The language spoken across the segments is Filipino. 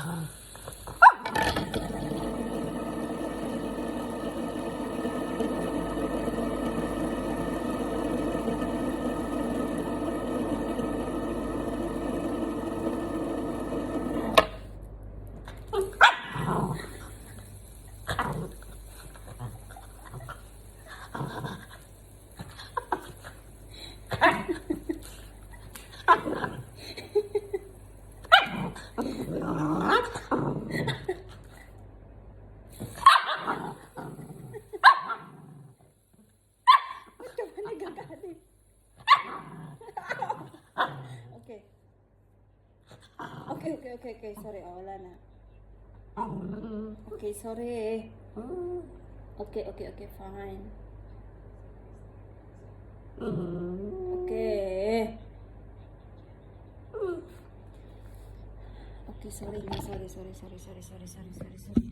Oh. Ba't ka ba nagagalit? okay. Okay, okay, okay, okay. Sorry, oh, wala na. Okay, sorry. Okay, okay, okay, fine. Okay. Okay, sorry na. Sorry, sorry, sorry, sorry, sorry, sorry, sorry, sorry.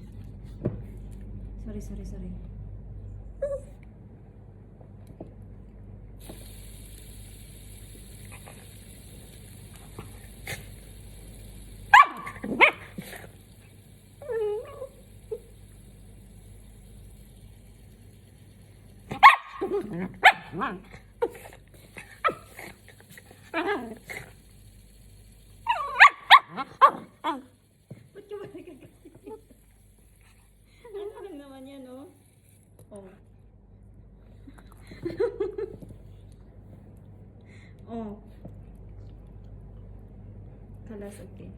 Sorry, sorry, sorry. Ba't oh. Kalas, okay.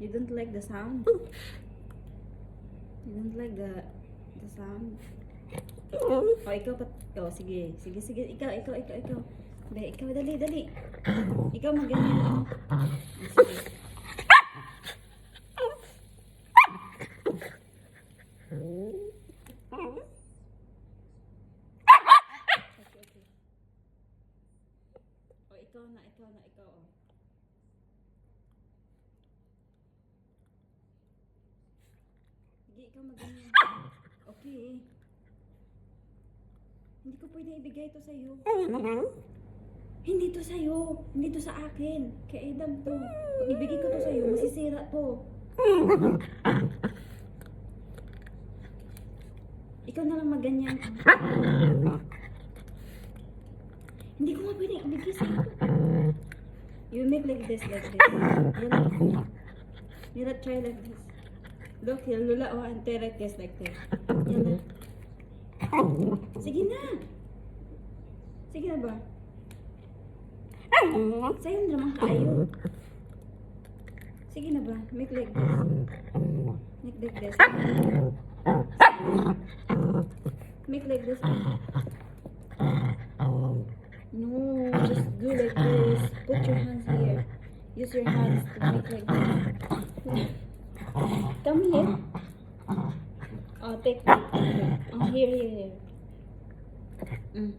You don't like the sound? You don't like the the sound? Oh, ikaw pa. Oh, sige. Sige, sige. Ikaw, ikaw, ikaw, ikaw. Dali, ikaw, dali, dali. Ikaw magganyan. Oh, sige. Okay, okay. O, ikaw na, ikaw na, ikaw, oh. Sige, ikaw maganyan. Okay. Hindi ko pwede ibigay ito sa'yo. Hindi to sa'yo. Hindi to sa akin. Kay Adam to. Pag ibigay ko to sa'yo, masisira to. Ikaw na lang maganyan. Hindi ko nga pwede ibigay sa'yo. You make like this, like this. You not try like this. Look, yung lula o ante like this, like this. Yan na. Sige na. Sige na ba? Sa'yo naman kayo. Sige na ba? Make like this. Make like this. Make like this. No, just do like this. Put your hands here. Use your hands to make like this. Come here. Oh, take take, take. Oh, here, here, here. Mm.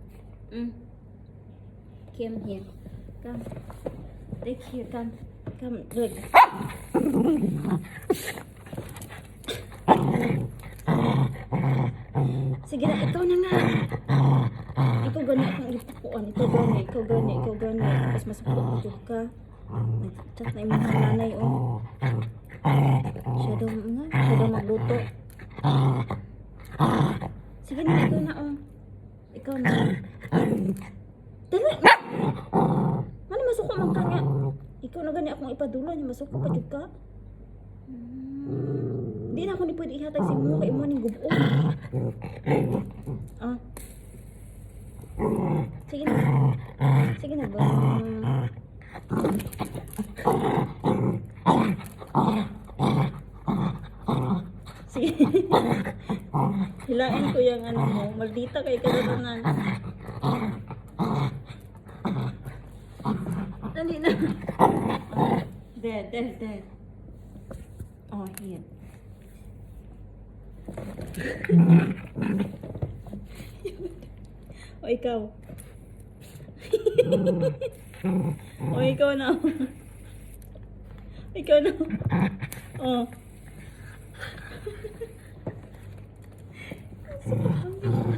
Mm. Come here. Come. Take here, come. Come, look. Sige na, ikaw na nga. Ikaw gani akong ipakuan. Ikaw gani, ikaw gani, ikaw gani. Tapos masapot ka. Nag-chat na yung mga nanay, oh. Siya nga, siya daw magluto. Sige na, ikaw na, oh. Ikaw na. Dali! Ano masuko man ka nga? Ikaw na gani akong ipadulan, yung masuko pa jud ka. Hmm. Di na ako ni pwede ihatag sa mo, kay mo ning gubon. Ah. Sige na. Sige na ba? Sige. Hilain ko yung ano mo. Maldita kay kadalanan. Dali na. There, there, there. Oh, here. o ikaw. o, oh, ikaw na. ikaw na. oh.